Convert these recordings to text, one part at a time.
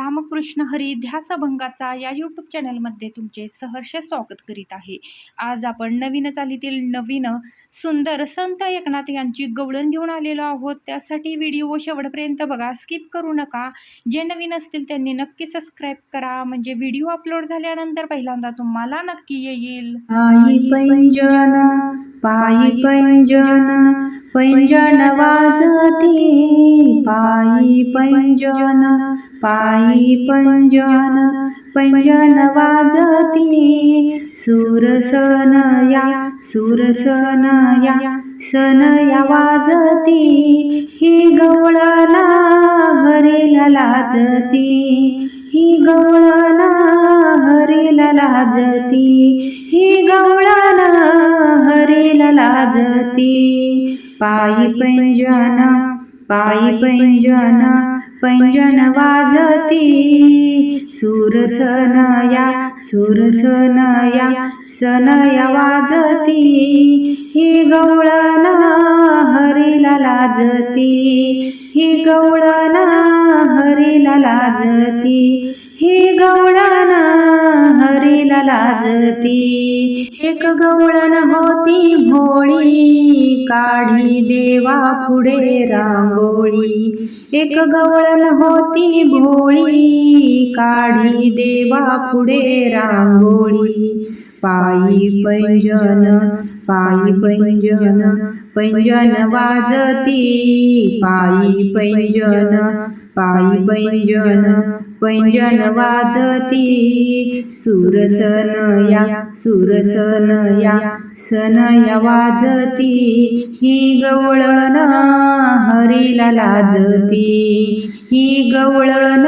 रामकृष्ण हरी ध्यासभंगाचा या यूट्यूब चॅनलमध्ये तुमचे सहर्ष स्वागत करीत आहे. आज आपण नवीन चालीतील नवीन सुंदर संत एकनाथ यांची गवळण घेऊन आलेलो आहोत. त्यासाठी व्हिडिओ शेवटपर्यंत बघा. स्किप करू नका. जे नवीन असतील त्यांनी नक्की सबस्क्राईब करा. म्हणजे व्हिडिओ अपलोड झाल्यानंतर पहिल्यांदा तुम्हाला नक्की येईल. पायी वाजती पायी पंजन पायी पैंजन पैंजन वाजती. सुरसनया सुरसनया सनया वाजती. ही गवळणा हरीला लाजती. ही गवळणा हरीला लाजती. ही गवळण हरीला लाजती. पायी पैंजन पायी पैंजन पैंजन वाजती. सुरसन या सुरसन या सन या वाजती. ही गवळण हरीला लाजती. ही गवळण हरीला लाजती. ही गवळण हरीला लाजती. एक गवळण होती भोळी काढी देवा पुढे रांगोळी. एक गवळण होती भोळी. काढी देवा पुढे रांगोळी. पायी पैंजन पायी पैंजन पैंजन वाजती. पायी पैंजन पायी पैंजन पैंजन वाजती. सुरसनया सुरसनया सुरसन या वाजती. ही गवळण हरीला लाजती. ही गवळण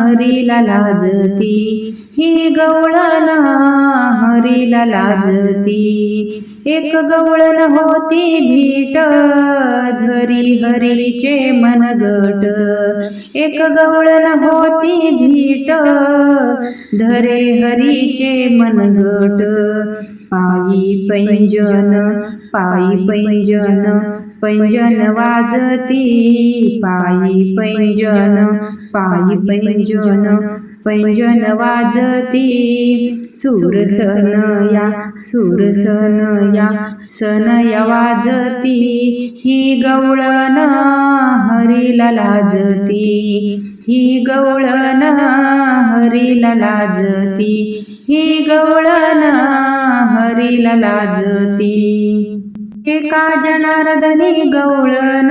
हरीला लाजती. ही गवळण हरीला लाजती. एक गवळण होती भीट धरी हरीचे मनगट एक गवळण होती भीट धरे हरीचे मनगट पायी पैंजन पायी पैंजन पैंजन वाजती पायी पैंजन पायी पैंजन पैंजन वाजती. सुरसन या सुरसन या सन या वाजती ही गवळण हरीला लाजती. ही गवळण हरीला लाजती. ही गवळण हरीला लाजती. एका जनार्दनी गवळण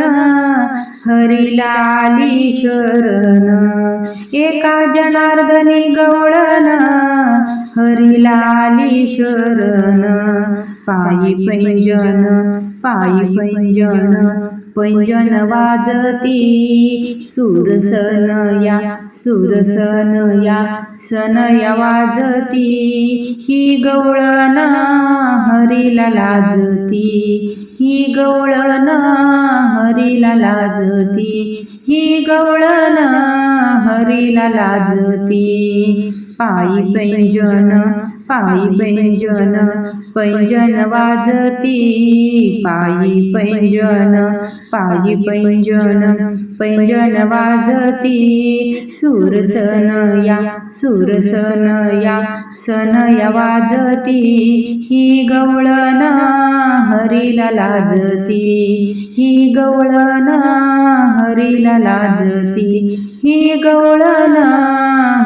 हरीला आली शरण एका जनार्दनी गवळण हरीला आली शरण पायी पैंजन पायी पैंजन पैंजन वाजती सुरसन या सुरसन या सन या वाजती ही गवळण हरीला लाजती ही गवळण हरीला लाजती ही गवळण हरीला लाजती. पायी पैंजन पायी पैंजन पैंजन वाजती पायी पैंजन पायी पैंजन पैंजन वाजती सुरसन या सुरसन या सन वाजती ही गवळण हरीला लाजती ही गवळण हरीला लाजती ही गवळण